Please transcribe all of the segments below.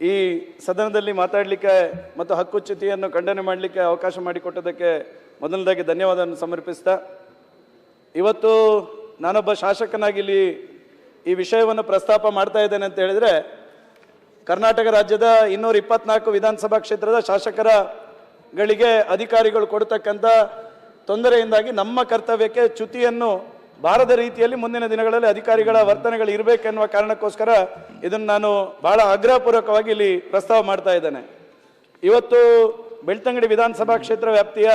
ಈ ಸದನದಲ್ಲಿ ಮಾತಾಡಲಿಕ್ಕೆ ಮತ್ತು ಹಕ್ಕುಚ್ಯುತಿಯನ್ನು ಖಂಡನೆ ಮಾಡಲಿಕ್ಕೆ ಅವಕಾಶ ಮಾಡಿಕೊಟ್ಟದಕ್ಕೆ ಮೊದಲನೇದಾಗಿ ಧನ್ಯವಾದವನ್ನು ಸಮರ್ಪಿಸ್ತಾ, ಇವತ್ತು ನಾನೊಬ್ಬ ಶಾಸಕನಾಗಿ ಇಲ್ಲಿ ಈ ವಿಷಯವನ್ನು ಪ್ರಸ್ತಾಪ ಮಾಡ್ತಾ ಇದ್ದೇನೆ ಅಂತ ಹೇಳಿದರೆ, ಕರ್ನಾಟಕ ರಾಜ್ಯದ ಇನ್ನೂರ ಇಪ್ಪತ್ನಾಲ್ಕು ವಿಧಾನಸಭಾ ಕ್ಷೇತ್ರದ ಶಾಸಕರಗಳಿಗೆ ಅಧಿಕಾರಿಗಳು ಕೊಡ್ತಕ್ಕಂಥ ತೊಂದರೆಯಿಂದಾಗಿ ನಮ್ಮ ಕರ್ತವ್ಯಕ್ಕೆ ಚ್ಯುತಿಯನ್ನು ಬಾರದ ರೀತಿಯಲ್ಲಿ ಮುಂದಿನ ದಿನಗಳಲ್ಲಿ ಅಧಿಕಾರಿಗಳ ವರ್ತನೆಗಳು ಇರಬೇಕೆನ್ನುವ ಕಾರಣಕ್ಕೋಸ್ಕರ ಇದನ್ನು ನಾನು ಬಹಳ ಆಗ್ರಹಪೂರ್ವಕವಾಗಿ ಇಲ್ಲಿ ಪ್ರಸ್ತಾವ ಮಾಡ್ತಾ ಇದ್ದೇನೆ. ಇವತ್ತು ಬೆಳ್ತಂಗಡಿ ವಿಧಾನಸಭಾ ಕ್ಷೇತ್ರ ವ್ಯಾಪ್ತಿಯ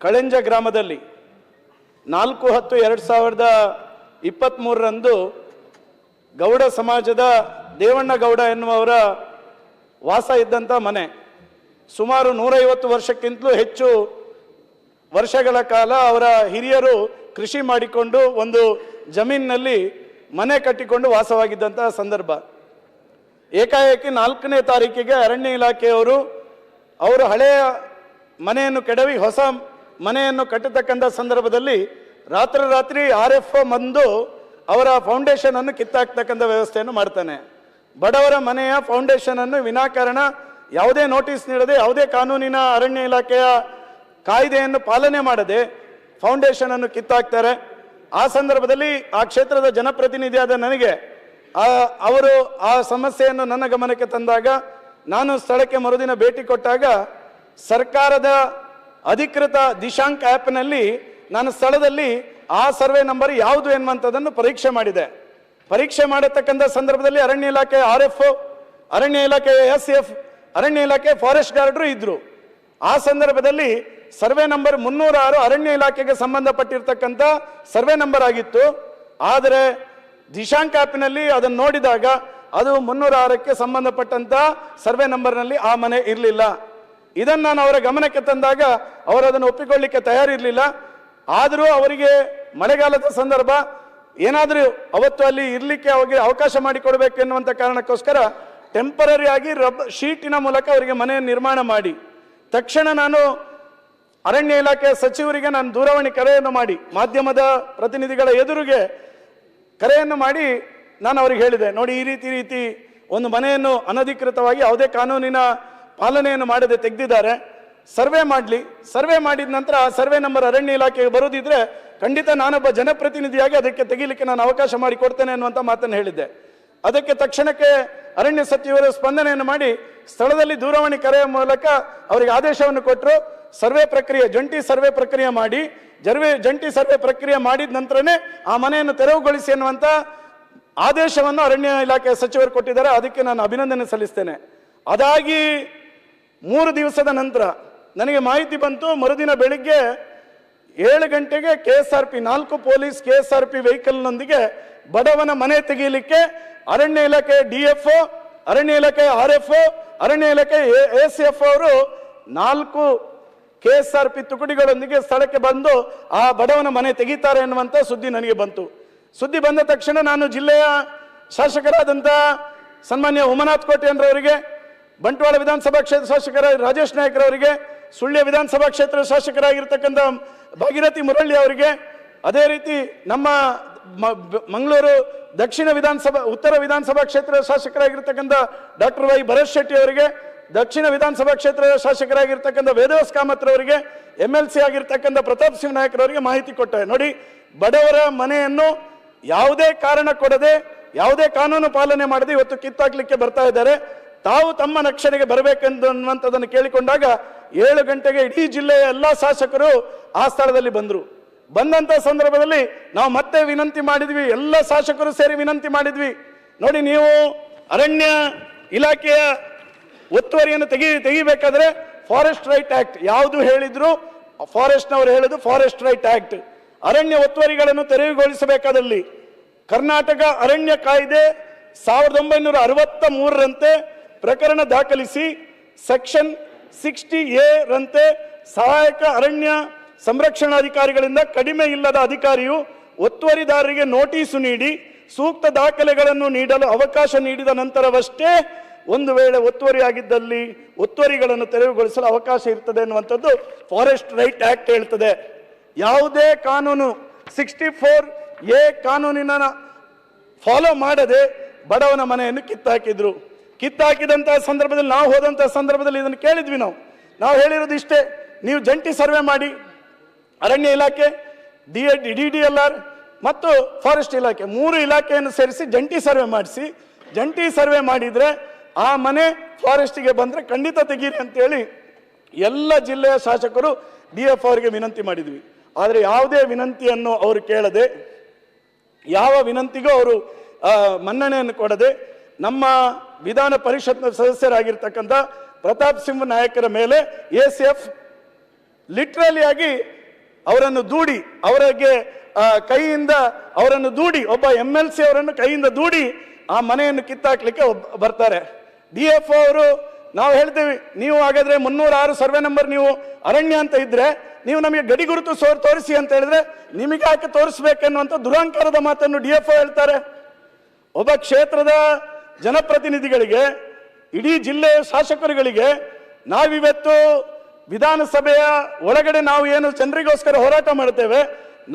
ಕಳೆಂಜ ಗ್ರಾಮದಲ್ಲಿ ನಾಲ್ಕು ಹತ್ತು ಎರಡು ಸಾವಿರದ ಇಪ್ಪತ್ತ್ಮೂರರಂದು ಗೌಡ ಸಮಾಜದ ದೇವಣ್ಣ ಗೌಡ ಎನ್ನುವವರ ವಾಸ ಇದ್ದಂಥ ಮನೆ. ಸುಮಾರು ನೂರೈವತ್ತು ವರ್ಷಕ್ಕಿಂತಲೂ ಹೆಚ್ಚು ವರ್ಷಗಳ ಕಾಲ ಅವರ ಹಿರಿಯರು ಕೃಷಿ ಮಾಡಿಕೊಂಡು ಒಂದು ಜಮೀನಿನಲ್ಲಿ ಮನೆ ಕಟ್ಟಿಕೊಂಡು ವಾಸವಾಗಿದ್ದಂತಹ ಸಂದರ್ಭ. ಏಕಾಏಕಿ ನಾಲ್ಕನೇ ತಾರೀಕಿಗೆ ಅರಣ್ಯ ಇಲಾಖೆಯವರು ಅವರು ಹಳೆಯ ಮನೆಯನ್ನು ಕೆಡವಿ ಹೊಸ ಮನೆಯನ್ನು ಕಟ್ಟತಕ್ಕಂಥ ಸಂದರ್ಭದಲ್ಲಿ ರಾತ್ರಿ ರಾತ್ರಿ ಆರ್ ಎಫ್ ಬಂದು ಅವರ ಫೌಂಡೇಶನ್ ಅನ್ನು ಕಿತ್ತಾಕ್ತಕ್ಕಂಥ ವ್ಯವಸ್ಥೆಯನ್ನು ಮಾಡ್ತಾನೆ. ಬಡವರ ಮನೆಯ ಫೌಂಡೇಶನ್ ಅನ್ನು ವಿನಾಕಾರಣ ಯಾವುದೇ ನೋಟಿಸ್ ನೀಡದೆ ಯಾವುದೇ ಕಾನೂನಿನ ಅರಣ್ಯ ಇಲಾಖೆಯ ಕಾಯ್ದೆಯನ್ನು ಪಾಲನೆ ಮಾಡದೆ ಫೌಂಡೇಶನ್ ಅನ್ನು ಕಿತ್ತಾಕ್ತಾರೆ. ಆ ಸಂದರ್ಭದಲ್ಲಿ ಆ ಕ್ಷೇತ್ರದ ಜನಪ್ರತಿನಿಧಿಯಾದ ನನಗೆ ಅವರು ಆ ಸಮಸ್ಯೆಯನ್ನು ನನ್ನ ಗಮನಕ್ಕೆ ತಂದಾಗ, ನಾನು ಸ್ಥಳಕ್ಕೆ ಮರುದಿನ ಭೇಟಿ ಕೊಟ್ಟಾಗ, ಸರ್ಕಾರದ ಅಧಿಕೃತ ದಿಶಾಂಕ್ ಆ್ಯಪ್ನಲ್ಲಿ ನಾನು ಸ್ಥಳದಲ್ಲಿ ಆ ಸರ್ವೆ ನಂಬರ್ ಯಾವುದು ಎನ್ನುವಂಥದ್ದನ್ನು ಪರೀಕ್ಷೆ ಮಾಡಿದೆ. ಪರೀಕ್ಷೆ ಮಾಡತಕ್ಕಂಥ ಸಂದರ್ಭದಲ್ಲಿ ಅರಣ್ಯ ಇಲಾಖೆ ಆರ್ ಎಫ್ ಅರಣ್ಯ ಇಲಾಖೆ ಎಸ್ ಎಫ್ ಅರಣ್ಯ ಇಲಾಖೆ ಫಾರೆಸ್ಟ್ ಗಾರ್ಡ್ರು ಇದ್ರು. ಆ ಸಂದರ್ಭದಲ್ಲಿ ಸರ್ವೆ ನಂಬರ್ ಮುನ್ನೂರ ಆರು ಅರಣ್ಯ ಇಲಾಖೆಗೆ ಸಂಬಂಧಪಟ್ಟಿರ್ತಕ್ಕಂಥ ಸರ್ವೆ ನಂಬರ್ ಆಗಿತ್ತು. ಆದರೆ ದಿಶಾಂಕ್ ಆ್ಯಪ್ನಲ್ಲಿ ಅದನ್ನು ನೋಡಿದಾಗ ಅದು ಮುನ್ನೂರ ಆರಕ್ಕೆ ಸಂಬಂಧಪಟ್ಟಂತ ಸರ್ವೆ ನಂಬರ್ನಲ್ಲಿ ಆ ಮನೆ ಇರಲಿಲ್ಲ. ಇದನ್ನು ನಾನು ಅವರ ಗಮನಕ್ಕೆ ತಂದಾಗ ಅವರು ಅದನ್ನು ಒಪ್ಪಿಕೊಳ್ಳಿಕ್ಕೆ ತಯಾರಿರಲಿಲ್ಲ. ಆದರೂ ಅವರಿಗೆ ಮಳೆಗಾಲದ ಸಂದರ್ಭ ಏನಾದರೂ ಅವತ್ತು ಅಲ್ಲಿ ಇರಲಿಕ್ಕೆ ಅವರಿಗೆ ಅವಕಾಶ ಮಾಡಿಕೊಡ್ಬೇಕು ಎನ್ನುವಂಥ ಕಾರಣಕ್ಕೋಸ್ಕರ ಟೆಂಪರರಿ ಆಗಿ ರಬ್, ಶೀಟಿನ ಮೂಲಕ ಅವರಿಗೆ ಮನೆಯನ್ನು ನಿರ್ಮಾಣ ಮಾಡಿ. ತಕ್ಷಣ ನಾನು ಅರಣ್ಯ ಇಲಾಖೆ ಸಚಿವರಿಗೆ ನಾನು ದೂರವಾಣಿ ಕರೆಯನ್ನು ಮಾಡಿ, ಮಾಧ್ಯಮದ ಪ್ರತಿನಿಧಿಗಳ ಎದುರಿಗೆ ಕರೆಯನ್ನು ಮಾಡಿ ನಾನು ಅವ್ರಿಗೆ ಹೇಳಿದೆ, ನೋಡಿ, ಈ ರೀತಿ ರೀತಿ ಒಂದು ಮನೆಯನ್ನು ಅನಧಿಕೃತವಾಗಿ ಯಾವುದೇ ಕಾನೂನಿನ ಪಾಲನೆಯನ್ನು ಮಾಡದೆ ತೆಗೆದಿದ್ದಾರೆ. ಸರ್ವೆ ಮಾಡಲಿ. ಸರ್ವೆ ಮಾಡಿದ ನಂತರ ಆ ಸರ್ವೆ ನಂಬರ್ ಅರಣ್ಯ ಇಲಾಖೆಗೆ ಬರೋದಿದ್ರೆ ಖಂಡಿತ ನಾನೊಬ್ಬ ಜನಪ್ರತಿನಿಧಿಯಾಗಿ ಅದಕ್ಕೆ ತೆಗೀಲಿಕ್ಕೆ ನಾನು ಅವಕಾಶ ಮಾಡಿ ಕೊಡ್ತೇನೆ ಅನ್ನುವಂಥ ಮಾತನ್ನು ಹೇಳಿದ್ದೆ. ಅದಕ್ಕೆ ತಕ್ಷಣಕ್ಕೆ ಅರಣ್ಯ ಸಚಿವರು ಸ್ಪಂದನೆಯನ್ನು ಮಾಡಿ ಸ್ಥಳದಲ್ಲಿ ದೂರವಾಣಿ ಕರೆಯ ಮೂಲಕ ಅವರಿಗೆ ಆದೇಶವನ್ನು ಕೊಟ್ಟರು. ಸರ್ವೆ ಪ್ರಕ್ರಿಯೆ, ಜಂಟಿ ಸರ್ವೆ ಪ್ರಕ್ರಿಯೆ ಮಾಡಿ, ಜರ್ವೆ, ಜಂಟಿ ಸರ್ವೆ ಪ್ರಕ್ರಿಯೆ ಮಾಡಿದ ನಂತರನೇ ಆ ಮನೆಯನ್ನು ತೆರವುಗೊಳಿಸಿ ಎನ್ನುವಂಥ ಆದೇಶವನ್ನು ಅರಣ್ಯ ಇಲಾಖೆ ಸಚಿವರು ಕೊಟ್ಟಿದ್ದಾರೆ. ಅದಕ್ಕೆ ನಾನು ಅಭಿನಂದನೆ ಸಲ್ಲಿಸ್ತೇನೆ. ಅದಾಗಿ ಮೂರು ದಿವಸದ ನಂತರ ನನಗೆ ಮಾಹಿತಿ ಬಂತು. ಮರುದಿನ ಬೆಳಿಗ್ಗೆ ಏಳು ಗಂಟೆಗೆ ಕೆ ಎಸ್ ಆರ್ ಪಿ ನಾಲ್ಕು police K S R P ವೆಹಿಕಲ್ನೊಂದಿಗೆ ಬಡವನ ಮನೆ ತೆಗೀಲಿಕ್ಕೆ ಅರಣ್ಯ ಇಲಾಖೆ ಡಿ ಎಫ್ ಅರಣ್ಯ ಇಲಾಖೆ ಆರ್ ಎಫ್ ಅರಣ್ಯ ಇಲಾಖೆ ಎ ಸಿ ಎಫ್ ಅವರು ನಾಲ್ಕು ಕೆ ಎಸ್ ಆರ್ ಪಿ ತುಕಡಿಗಳೊಂದಿಗೆ ಸ್ಥಳಕ್ಕೆ ಬಂದು ಆ ಬಡವನ ಮನೆ ತೆಗೀತಾರೆ ಎನ್ನುವಂಥ ಸುದ್ದಿ ನನಗೆ ಬಂತು. ಸುದ್ದಿ ಬಂದ ತಕ್ಷಣ ನಾನು ಜಿಲ್ಲೆಯ ಶಾಸಕರಾದಂಥ ಸನ್ಮಾನ್ಯ ಉಮನಾಥ್ ಕೋಟೆಯನ್ರವರಿಗೆ, ಬಂಟ್ವಾಳ ವಿಧಾನಸಭಾ ಕ್ಷೇತ್ರ ಶಾಸಕರ ರಾಜೇಶ್ ನಾಯ್ಕರವರಿಗೆ ಸುಳ್ಯ ವಿಧಾನಸಭಾ ಕ್ಷೇತ್ರದ ಶಾಸಕರಾಗಿರ್ತಕ್ಕಂಥ ಭಾಗೀರಥಿ ಮುರಳ್ಳಿ ಅವರಿಗೆ ಅದೇ ರೀತಿ ನಮ್ಮ ಮಂಗಳೂರು ದಕ್ಷಿಣ ವಿಧಾನಸಭಾ, ಉತ್ತರ ವಿಧಾನಸಭಾ ಕ್ಷೇತ್ರದ ಶಾಸಕರಾಗಿರ್ತಕ್ಕಂಥ ಡಾಕ್ಟರ್ ವೈ ಭರತ್ ಶೆಟ್ಟಿ ಅವರಿಗೆ, ದಕ್ಷಿಣ ವಿಧಾನಸಭಾ ಕ್ಷೇತ್ರದ ಶಾಸಕರಾಗಿರ್ತಕ್ಕಂಥ ವೇದವಾಸ್ ಕಾಮತ್ರವರಿಗೆ ಎಂ ಎಲ್ ಸಿ ಆಗಿರ್ತಕ್ಕಂಥ ಪ್ರತಾಪ್ ಸಿಂಗ್ ನಾಯಕರವರಿಗೆ ಮಾಹಿತಿ ಕೊಟ್ಟೆ ನೋಡಿ, ಬಡವರ ಮನೆಯನ್ನು ಯಾವುದೇ ಕಾರಣ ಕೊಡದೆ, ಯಾವುದೇ ಕಾನೂನು ಪಾಲನೆ ಮಾಡದೆ ಇವತ್ತು ಕಿತ್ತಾಕ್ಲಿಕ್ಕೆ ಬರ್ತಾ ಇದ್ದಾರೆ. ತಾವು ತಮ್ಮ ರಕ್ಷಣೆಗೆ ಬರಬೇಕೆಂದುವಂಥದ್ದನ್ನು ಕೇಳಿಕೊಂಡಾಗ ಏಳು ಗಂಟೆಗೆ ಇಡೀ ಜಿಲ್ಲೆಯ ಎಲ್ಲ ಶಾಸಕರು ಆ ಸ್ಥಳದಲ್ಲಿ ಬಂದರು. ಬಂದಂತ ಸಂದರ್ಭದಲ್ಲಿ ನಾವು ಮತ್ತೆ ವಿನಂತಿ ಮಾಡಿದ್ವಿ, ಎಲ್ಲ ಶಾಸಕರು ಸೇರಿ ವಿನಂತಿ ಮಾಡಿದ್ವಿ. ನೋಡಿ, ನೀವು ಅರಣ್ಯ ಇಲಾಖೆಯ ಒತ್ತುವರಿಯನ್ನು ತೆಗಿ, ತೆಗಿಬೇಕಾದ್ರೆ ಫಾರೆಸ್ಟ್ ರೈಟ್ ಆಕ್ಟ್ ಯಾವುದು ಹೇಳಿದ್ರು ಫಾರೆಸ್ಟ್ನವರು ಹೇಳುದು ಫಾರೆಸ್ಟ್ ರೈಟ್ ಆಕ್ಟ್ ಅರಣ್ಯ ಒತ್ತುವರಿಗಳನ್ನು ತೆರವುಗೊಳಿಸಬೇಕಾದಲ್ಲಿ ಕರ್ನಾಟಕ ಅರಣ್ಯ ಕಾಯ್ದೆ ಸಾವಿರದ ಒಂಬೈನೂರ ಅರವತ್ತ ಮೂರರಂತೆ ಪ್ರಕರಣ ದಾಖಲಿಸಿ ಸೆಕ್ಷನ್ ಸಿಕ್ಸ್ಟಿ ಎ ರಂತೆ ಸಹಾಯಕ ಅರಣ್ಯ ಸಂರಕ್ಷಣಾಧಿಕಾರಿಗಳಿಂದ ಕಡಿಮೆ ಇಲ್ಲದ ಅಧಿಕಾರಿಯು ಒತ್ತುವರಿದಾರರಿಗೆ ನೋಟಿಸು ನೀಡಿ ಸೂಕ್ತ ದಾಖಲೆಗಳನ್ನು ನೀಡಲು ಅವಕಾಶ ನೀಡಿದ ನಂತರವಷ್ಟೇ ಒಂದು ವೇಳೆ ಒತ್ತುವರಿ ಆಗಿದ್ದಲ್ಲಿ ಒತ್ತುವರಿಗಳನ್ನು ತೆರವುಗೊಳಿಸಲು ಅವಕಾಶ ಇರ್ತದೆ ಎನ್ನುವಂಥದ್ದು ಫಾರೆಸ್ಟ್ ರೈಟ್ ಆಕ್ಟ್ ಹೇಳ್ತದೆ. ಯಾವುದೇ ಕಾನೂನು ಸಿಕ್ಸ್ಟಿ ಫೋರ್ ಎ ಕಾನೂನಿನ ಫಾಲೋ ಮಾಡದೆ ಬಡವನ ಮನೆಯನ್ನು ಕಿತ್ತಾಕಿದ್ರು. ಕಿತ್ತಾಕಿದಂತಹ ಸಂದರ್ಭದಲ್ಲಿ ನಾವು ಹೋದಂತಹ ಸಂದರ್ಭದಲ್ಲಿ ಇದನ್ನು ಕೇಳಿದ್ವಿ ನಾವು. ನಾವು ಹೇಳಿರೋದು ಇಷ್ಟೇ, ನೀವು ಜಂಟಿ ಸರ್ವೆ ಮಾಡಿ, ಅರಣ್ಯ ಇಲಾಖೆ, D D D L R ಮತ್ತು ಫಾರೆಸ್ಟ್ ಇಲಾಖೆ ಮೂರು ಇಲಾಖೆಯನ್ನು ಸೇರಿಸಿ ಜಂಟಿ ಸರ್ವೆ ಮಾಡಿಸಿ. ಜಂಟಿ ಸರ್ವೆ ಮಾಡಿದ್ರೆ ಆ ಮನೆ ಫಾರೆಸ್ಟಿಗೆ ಬಂದ್ರೆ ಖಂಡಿತ ತೆಗೀರಿ ಅಂತೇಳಿ ಎಲ್ಲ ಜಿಲ್ಲೆಯ ಶಾಸಕರು ಡಿ ಎಫ್ ಅವರಿಗೆ ವಿನಂತಿ ಮಾಡಿದ್ವಿ. ಆದರೆ ಯಾವುದೇ ವಿನಂತಿಯನ್ನು ಅವರು ಕೇಳದೆ, ಯಾವ ವಿನಂತಿಗೂ ಅವರು ಮನ್ನಣೆಯನ್ನು ಕೊಡದೆ ನಮ್ಮ ವಿಧಾನ ಪರಿಷತ್ನ ಸದಸ್ಯರಾಗಿರ್ತಕ್ಕಂಥ ಪ್ರತಾಪ್ ಸಿಂಹ ನಾಯಕರ ಮೇಲೆ ಎ ಸಿ ಎಫ್ ಲಿಟ್ರಲಿ ಆಗಿ ಅವರನ್ನು ದೂಡಿ, ಅವರಿಗೆ ಕೈಯಿಂದ ಅವರನ್ನು ದೂಡಿ, ಒಬ್ಬ ಎಂ ಎಲ್ ಸಿ ಅವರನ್ನು ಕೈಯಿಂದ ದೂಡಿ ಆ ಮನೆಯನ್ನು ಕಿತ್ತಾಕ್ಲಿಕ್ಕೆ ಬರ್ತಾರೆ. ಡಿ ಎಫ್ ಅವರು, ನಾವು ಹೇಳ್ತೀವಿ, ನೀವು ಹಾಗಾದ್ರೆ ಮುನ್ನೂರ ಆರು ಸರ್ವೆ ನಂಬರ್ ನೀವು ಅರಣ್ಯ ಅಂತ ಇದ್ರೆ, ನೀವು ನಮಗೆ ಗಡಿ ಗುರುತು ಸೋರ್ ತೋರಿಸಿ ಅಂತ ಹೇಳಿದ್ರೆ, ನಿಮಗೆ ಯಾಕೆ ತೋರಿಸ್ಬೇಕನ್ನುವಂಥ ದುರಹಂಕಾರದ ಮಾತನ್ನು ಡಿ ಎಫ್ ಹೇಳ್ತಾರೆ. ಒಬ್ಬ ಕ್ಷೇತ್ರದ ಜನಪ್ರತಿನಿಧಿಗಳಿಗೆ, ಇಡೀ ಜಿಲ್ಲೆಯ ಶಾಸಕರುಗಳಿಗೆ ನಾವಿವತ್ತು ವಿಧಾನಸಭೆಯ ಒಳಗಡೆ ನಾವು ಏನು ಜನರಿಗೋಸ್ಕರ ಹೋರಾಟ ಮಾಡ್ತೇವೆ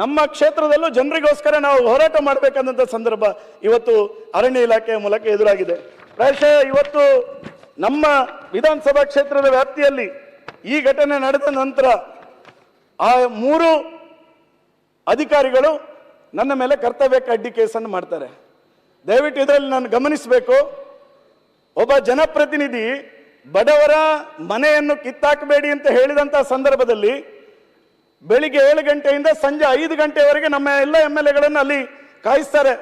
ನಮ್ಮ ಕ್ಷೇತ್ರದಲ್ಲೂ ಜನರಿಗೋಸ್ಕರ ನಾವು ಹೋರಾಟ ಮಾಡಬೇಕಾದಂಥ ಸಂದರ್ಭ ಇವತ್ತು ಅರಣ್ಯ ಇಲಾಖೆಯ ಮೂಲಕ ಎದುರಾಗಿದೆ. ಪ್ರಾಯಶಃ ಇವತ್ತು ನಮ್ಮ ವಿಧಾನಸಭಾ ಕ್ಷೇತ್ರದ ವ್ಯಾಪ್ತಿಯಲ್ಲಿ ಈ ಘಟನೆ ನಡೆದ ನಂತರ ಆ ಮೂರು ಅಧಿಕಾರಿಗಳು ನನ್ನ ಮೇಲೆ ಕರ್ತವ್ಯ ಕಡ್ಡಿ ಕೇಸನ್ನು ಮಾಡ್ತಾರೆ. ದಯವಿಟ್ಟು ಇದರಲ್ಲಿ ನಾನು ಗಮನಿಸಬೇಕು. ಒಬ್ಬ ಜನಪ್ರತಿನಿಧಿ ಬಡವರ ಮನೆಯನ್ನು ಕಿತ್ತಾಕಬೇಡಿ ಅಂತ ಹೇಳಿದಂಥ ಸಂದರ್ಭದಲ್ಲಿ ಬೆಳಿಗ್ಗೆ ಏಳು ಗಂಟೆಯಿಂದ ಸಂಜೆ ಐದು ಗಂಟೆವರೆಗೆ ನಮ್ಮ ಎಲ್ಲ ಎಂ ಎಲ್ ಎಗಳನ್ನು ಅಲ್ಲಿ ಕಾಯಿಸ್ತಾರೆ.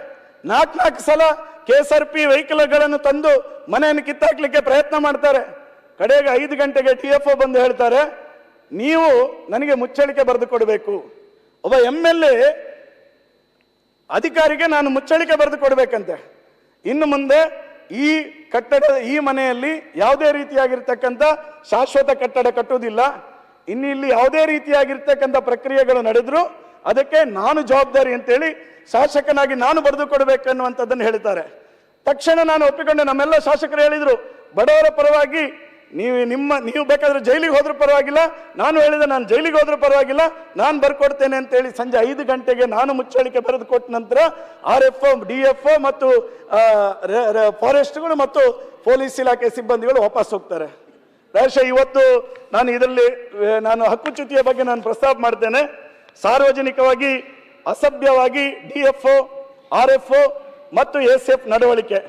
ನಾಲ್ಕು ನಾಲ್ಕು ಸಲ ಕೆ ಎಸ್ ಆರ್ ಪಿ ವೆಹಿಕಲ್ಗಳನ್ನು ತಂದು ಮನೆಯನ್ನು ಕಿತ್ತಾಕ್ಲಿಕ್ಕೆ ಪ್ರಯತ್ನ ಮಾಡ್ತಾರೆ. ಕಡೆಗೆ ಐದು ಗಂಟೆಗೆ ಟಿ ಎಫ್ ಒ ಬಂದು ಹೇಳ್ತಾರೆ, ನೀವು ನನಗೆ ಮುಚ್ಚಳಿಕೆ ಬರೆದು ಕೊಡಬೇಕು. ಒಬ್ಬ ಎಂ ಎಲ್ ಎ ಅಧಿಕಾರಿಗೆ ನಾನು ಮುಚ್ಚಳಿಕೆ ಬರೆದು ಕೊಡಬೇಕಂತೆ. ಇನ್ನು ಮುಂದೆ ಈ ಕಟ್ಟಡ ಈ ಮನೆಯಲ್ಲಿ ಯಾವುದೇ ರೀತಿಯಾಗಿರ್ತಕ್ಕಂಥ ಶಾಶ್ವತ ಕಟ್ಟಡ ಕಟ್ಟುವುದಿಲ್ಲ. ಇನ್ನು ಇಲ್ಲಿ ಯಾವುದೇ ರೀತಿಯಾಗಿರ್ತಕ್ಕಂಥ ಪ್ರಕ್ರಿಯೆಗಳು ನಡೆದ್ರು ಅದಕ್ಕೆ ನಾನು ಜವಾಬ್ದಾರಿ ಅಂತೇಳಿ ಶಾಸಕನಾಗಿ ನಾನು ಬರೆದು ಕೊಡಬೇಕನ್ನುವಂಥದ್ದನ್ನು ಹೇಳ್ತಾರೆ ತಕ್ಷಣ ನಾನು ಒಪ್ಪಿಕೊಂಡೆ, ನಮ್ಮೆಲ್ಲ ಶಾಸಕರು ಹೇಳಿದರು, ಬಡವರ ಪರವಾಗಿ ನೀವು ನಿಮ್ಮ, ನೀವು ಬೇಕಾದ್ರೆ ಜೈಲಿಗೆ ಹೋದ್ರೂ ಪರವಾಗಿಲ್ಲ, ನಾನು ಹೇಳಿದೆ ನಾನು ಜೈಲಿಗೆ ಹೋದ್ರೂ ಪರವಾಗಿಲ್ಲ, ನಾನು ಬರ್ಕೊಡ್ತೇನೆ ಅಂತೇಳಿ ಸಂಜೆ ಐದು ಗಂಟೆಗೆ ನಾನು ಮುಚ್ಚಳಿಕೆ ಬರೆದು ಕೊಟ್ಟ ನಂತರ ಆರ್ ಎಫ್ ಡಿ ಎಫ್ ಮತ್ತು ಫಾರೆಸ್ಟ್ಗಳು ಮತ್ತು ಪೊಲೀಸ್ ಇಲಾಖೆ ಸಿಬ್ಬಂದಿಗಳು ವಾಪಸ್ ಹೋಗ್ತಾರೆ. ಪ್ರಾಯಶಃ ಇವತ್ತು ನಾನು ಇದರಲ್ಲಿ, ನಾನು ಹಕ್ಕುಚ್ಯುತಿಯ ಬಗ್ಗೆ ನಾನು ಪ್ರಸ್ತಾಪ ಮಾಡ್ತೇನೆ. ಸಾರ್ವಜನಿಕವಾಗಿ, ಅಸಭ್ಯವಾಗಿ ಡಿ ಎಫ್ ಆರ್ ಎಫ್ ಮತ್ತು ಎಸ್ ಎಫ್ ನಡವಳಿಕೆ.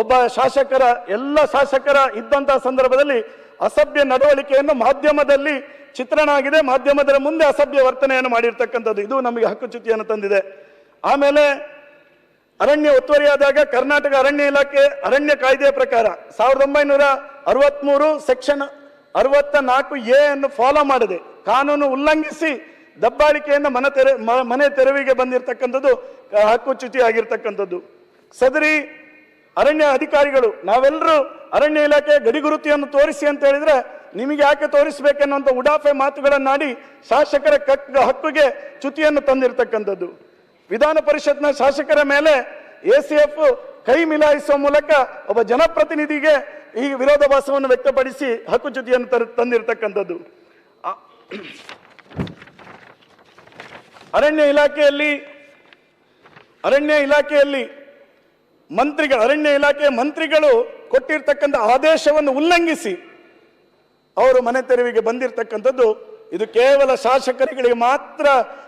ಒಬ್ಬ ಶಾಸಕರ, ಎಲ್ಲ ಶಾಸಕರ ಇದ್ದಂತಹ ಸಂದರ್ಭದಲ್ಲಿ ಅಸಭ್ಯ ನಡವಳಿಕೆಯನ್ನು ಮಾಧ್ಯಮದಲ್ಲಿ ಚಿತ್ರಣ ಆಗಿದೆ. ಮಾಧ್ಯಮದ ಮುಂದೆ ಅಸಭ್ಯ ವರ್ತನೆಯನ್ನು ಮಾಡಿರ್ತಕ್ಕಂಥದ್ದು. ಇದು ನಮಗೆ ಹಕ್ಕುಚ್ಯುತಿಯನ್ನು ತಂದಿದೆ. ಆಮೇಲೆ ಅರಣ್ಯ ಒತ್ತುವರಿಯಾದಾಗ ಕರ್ನಾಟಕ ಅರಣ್ಯ ಇಲಾಖೆ ಅರಣ್ಯ ಕಾಯ್ದೆಯ ಪ್ರಕಾರ ಸಾವಿರದ ಒಂಬೈನೂರ ಅರವತ್ಮೂರು ಸೆಕ್ಷನ್ ಅರವತ್ತ ನಾಲ್ಕು ಎ ಅನ್ನು ಫಾಲೋ ಮಾಡದೆ. ಕಾನೂನು ಉಲ್ಲಂಘಿಸಿ ದಬ್ಬಾಳಿಕೆಯಿಂದ ಮನೆ ತೆರೆ ಮನೆ ತೆರವಿಗೆ ಬಂದಿರತಕ್ಕಂಥದ್ದು ಹಕ್ಕುಚ್ಯುತಿ ಆಗಿರ್ತಕ್ಕಂಥದ್ದು. ಸದರಿ ಅರಣ್ಯ ಅಧಿಕಾರಿಗಳು, ನಾವೆಲ್ಲರೂ ಅರಣ್ಯ ಇಲಾಖೆ ಗಡಿಗುರುತಿಯನ್ನು ತೋರಿಸಿ ಅಂತ ಹೇಳಿದ್ರೆ, ನಿಮಗೆ ಯಾಕೆ ತೋರಿಸಬೇಕೆನ್ನುವಂಥ ಉಡಾಫೆ ಮಾತುಗಳನ್ನಾಡಿ ಶಾಸಕರ ಕಕ್, ಹಕ್ಕುಗೆ ಚ್ಯುತಿಯನ್ನು ತಂದಿರತಕ್ಕಂಥದ್ದು. ವಿಧಾನ ಪರಿಷತ್ನ ಶಾಸಕರ ಮೇಲೆ ಎ ಸಿ ಎಫ್ ಕೈ ಮಿಲಾಯಿಸುವ ಮೂಲಕ ಒಬ್ಬ ಜನಪ್ರತಿನಿಧಿಗೆ ಈ ವಿರೋಧಾಭಾಸವನ್ನು ವ್ಯಕ್ತಪಡಿಸಿ ಹಕ್ಕುಚ್ಯುತಿಯನ್ನು ತರ, ತಂದಿರತಕ್ಕಂಥದ್ದು. ಅರಣ್ಯ ಇಲಾಖೆಯಲ್ಲಿ ಅರಣ್ಯ ಇಲಾಖೆಯಲ್ಲಿ ಮಂತ್ರಿಗಳು, ಅರಣ್ಯ ಇಲಾಖೆಯ ಮಂತ್ರಿಗಳು ಕೊಟ್ಟಿರ್ತಕ್ಕಂಥ ಆದೇಶವನ್ನು ಉಲ್ಲಂಘಿಸಿ ಅವರು ಮನೆ ತೆರವಿಗೆ ಬಂದಿರತಕ್ಕಂಥದ್ದು, ಇದು ಕೇವಲ ಶಾಸಕರುಗಳಿಗೆ ಮಾತ್ರ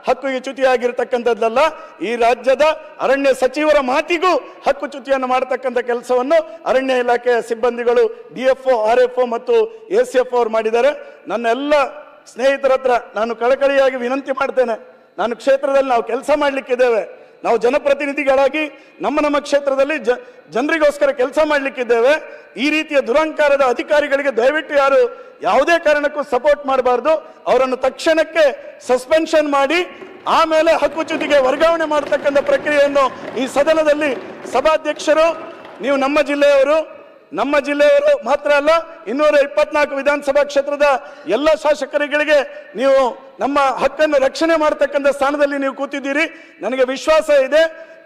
ಹಕ್ಕಿಗೆ ಚ್ಯುತಿಯಾಗಿರ್ತಕ್ಕಂಥದ್ದಲ್ಲ, ಈ ರಾಜ್ಯದ ಅರಣ್ಯ ಸಚಿವರ ಮಾತಿಗೂ ಹಕ್ಕು ಚ್ಯುತಿಯನ್ನು ಮಾಡತಕ್ಕಂಥ ಕೆಲಸವನ್ನು ಅರಣ್ಯ ಇಲಾಖೆಯ ಸಿಬ್ಬಂದಿಗಳು, ಡಿ ಎಫ್ ಆರ್ ಎಫ್ ಮತ್ತು ಎಸ್ ಎಫ್ ಅವರು ಮಾಡಿದ್ದಾರೆ. ನನ್ನ ಎಲ್ಲ ಸ್ನೇಹಿತರ ಹತ್ರ ನಾನು ಕಳಕಳಿಯಾಗಿ ವಿನಂತಿ ಮಾಡ್ತೇನೆ. ನಾನು ಕ್ಷೇತ್ರದಲ್ಲಿ ನಾವು ಕೆಲಸ ಮಾಡಲಿಕ್ಕಿದ್ದೇವೆ. ನಾವು ಜನಪ್ರತಿನಿಧಿಗಳಾಗಿ ನಮ್ಮ ನಮ್ಮ ಕ್ಷೇತ್ರದಲ್ಲಿ ಜ, ಜನರಿಗೋಸ್ಕರ ಕೆಲಸ ಮಾಡಲಿಕ್ಕಿದ್ದೇವೆ. ಈ ರೀತಿಯ ದುರಂಕಾರದ ಅಧಿಕಾರಿಗಳಿಗೆ ದಯವಿಟ್ಟು ಯಾರು ಯಾವುದೇ ಕಾರಣಕ್ಕೂ ಸಪೋರ್ಟ್ ಮಾಡಬಾರ್ದು. ಅವರನ್ನು ತಕ್ಷಣಕ್ಕೆ ಸಸ್ಪೆನ್ಷನ್ ಮಾಡಿ, ಆಮೇಲೆ ಹಕ್ಕುಚ್ಯುತಿಗೆ ವರ್ಗಾವಣೆ ಮಾಡತಕ್ಕಂಥ ಪ್ರಕ್ರಿಯೆಯನ್ನು ಈ ಸದನದಲ್ಲಿ ಸಭಾಧ್ಯಕ್ಷರು, ನೀವು ನಮ್ಮ ಜಿಲ್ಲೆಯವರು ನಮ್ಮ ಜಿಲ್ಲೆಯವರು ಮಾತ್ರ ಅಲ್ಲ, ಇನ್ನೂರ ಇಪ್ಪತ್ನಾಲ್ಕು ವಿಧಾನಸಭಾ ಕ್ಷೇತ್ರದ ಎಲ್ಲ ಶಾಸಕರುಗಳಿಗೆ ನೀವು ನಮ್ಮ ಹಕ್ಕನ್ನು ರಕ್ಷಣೆ ಮಾಡತಕ್ಕಂಥ ಸ್ಥಾನದಲ್ಲಿ ನೀವು ಕೂತಿದ್ದೀರಿ. ನನಗೆ ವಿಶ್ವಾಸ ಇದೆ.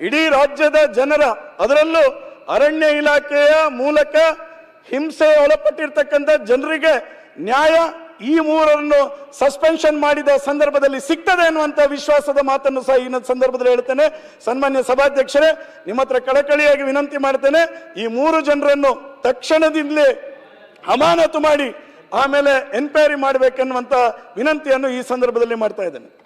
ಇಡೀ ರಾಜ್ಯದ ಜನರ ಅದರಲ್ಲೂ ಅರಣ್ಯ ಇಲಾಖೆಯ ಮೂಲಕ ಹಿಂಸೆ ಒಳಪಟ್ಟಿರ್ತಕ್ಕಂಥ ಜನರಿಗೆ ನ್ಯಾಯ ಈ ಮೂರನ್ನು ಸಸ್ಪೆನ್ಷನ್ ಮಾಡಿದ ಸಂದರ್ಭದಲ್ಲಿ ಸಿಗ್ತದೆ ಅನ್ನುವಂಥ ವಿಶ್ವಾಸದ ಮಾತನ್ನು ಸಹ ಈ ಸಂದರ್ಭದಲ್ಲಿ ಹೇಳ್ತೇನೆ. ಸನ್ಮಾನ್ಯ ಸಭಾಧ್ಯಕ್ಷರೇ, ನಿಮ್ಮ ಹತ್ರ ಕಳಕಳಿಯಾಗಿ ವಿನಂತಿ ಮಾಡ್ತೇನೆ. ಈ ಮೂರು ಜನರನ್ನು ತಕ್ಷಣದಿಂದಲೇ ಅಮಾನತು ಮಾಡಿ ಆಮೇಲೆ ಎನ್ಕ್ವೈರಿ ಮಾಡಬೇಕೆನ್ನುವಂತ ವಿನಂತಿಯನ್ನು ಈ ಸಂದರ್ಭದಲ್ಲಿ ಮಾಡ್ತಾ ಇದ್ದೇನೆ.